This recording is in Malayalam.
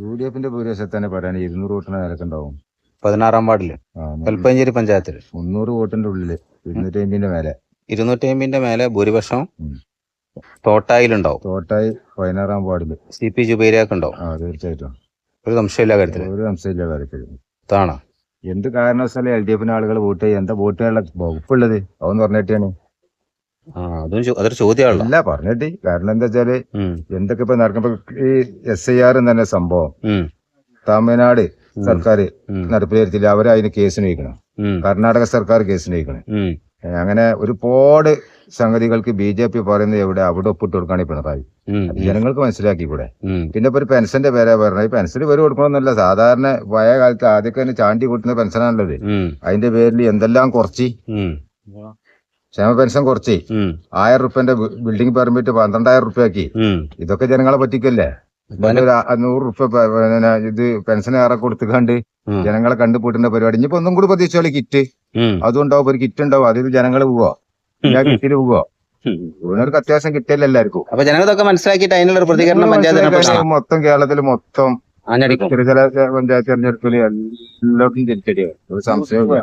യു ഡി എഫിന്റെ ഭൂരിപക്ഷം തന്നെ പറയാൻ ഇരുന്നൂറ് വോട്ടിന് നിലക്കുണ്ടാവും പതിനാറാം വാർഡിൽ. കൽപ്പഞ്ചേരി പഞ്ചായത്തിൽ മുന്നൂറ് വോട്ടിന്റെ ഉള്ളിൽ ഇരുന്നൂറ്റി അമ്പിന്റെ മേലെ. ഇരുന്നൂറ്റി അമ്പിന്റെ മേലെ ഭൂരിപക്ഷം. തോട്ടായിലുണ്ടാവും. തോട്ടായി പതിനാറാം വാർഡിൽ. സി പി ജുബൈരിയാക്ക് ഉണ്ടാവും ആ തീർച്ചയായിട്ടും. ഒരു സംശയമില്ല കാര്യത്തിൽ. ഒരു സംശയമില്ല കാര്യത്തിൽ ഇതാണ് എന്ത് കാരണവശാലും എൽ ഡി എഫിന് ആളുകൾ വോട്ട് ചെയ്യുക എന്താ വോട്ട് ചെയ്യാനുള്ള വകുപ്പുള്ളത്? അതൊന്ന് പറഞ്ഞിട്ടാണ് അതൊരു അല്ല പറഞ്ഞിട്ട്. കാരണം എന്താ വെച്ചാൽ എന്തൊക്കെ ഇപ്പൊ നടക്കുമ്പോ ഈ എസ് ഐ ആർ തന്നെ സംഭവം തമിഴ്നാട് സർക്കാർ വരുത്തില്ല അവർ അതിന് കേസിന് വയ്ക്കണം കർണാടക സർക്കാർ കേസ് നയിക്കണം. അങ്ങനെ ഒരുപാട് സംഗതികൾക്ക് ബി ജെ പി പറയുന്നത് എവിടെ? അവിടെ ഒപ്പിട്ട് കൊടുക്കാണ് പിണറായി. ജനങ്ങൾക്ക് മനസ്സിലാക്കി ഇവിടെ. പിന്നെ ഇപ്പൊ ഒരു പെൻഷന്റെ പേരെ പറഞ്ഞത്. ഈ പെൻഷൻ പേര് കൊടുക്കണമെന്നല്ല സാധാരണ പഴയ കാലത്ത് ആദ്യമൊക്കെ തന്നെ ചാണ്ടി കൂട്ടുന്ന പെൻഷനാണുള്ളത്. അതിന്റെ പേരിൽ എന്തെല്ലാം കുറച്ച് ക്ഷേമ പെൻഷൻ കുറച്ച്. ആയിരം റുപ്യന്റെ ബിൽഡിംഗ് പെർമിറ്റ് പന്ത്രണ്ടായിരം റുപ്യ ആക്കി ഇതൊക്കെ ജനങ്ങളെ പറ്റിക്കല്ലേ? നൂറ് റുപ്യ പിന്നെ ഇത് പെൻഷൻ ഏറെ കൊടുത്തുകൊണ്ട് ജനങ്ങളെ കണ്ടുപൂട്ടുന്ന പരിപാടി. ഇനിയിപ്പോ ഒന്നും കൂടി പ്രതീക്ഷിച്ചോളി കിറ്റ് അതുണ്ടാവും. അതും ഉണ്ടാവും ഒരു കിറ്റ് ഉണ്ടാവും. അതിൽ ജനങ്ങൾ പോവോ? ഞാൻ കിറ്റിൽ പോവോ. ഇവനൊരു അത്യാവശ്യം കിട്ടിയല്ല എല്ലാവർക്കും? അപ്പൊ ജനങ്ങളൊക്കെ മനസ്സിലാക്കിയിട്ട് അതിനുള്ള പ്രതികരണം പഞ്ചായത്ത്. മൊത്തം കേരളത്തിൽ മൊത്തം ചില പഞ്ചായത്ത് തെരഞ്ഞെടുപ്പിൽ എല്ലാവർക്കും തിരിച്ചടിയാണ് ഒരു സംശയമില്ല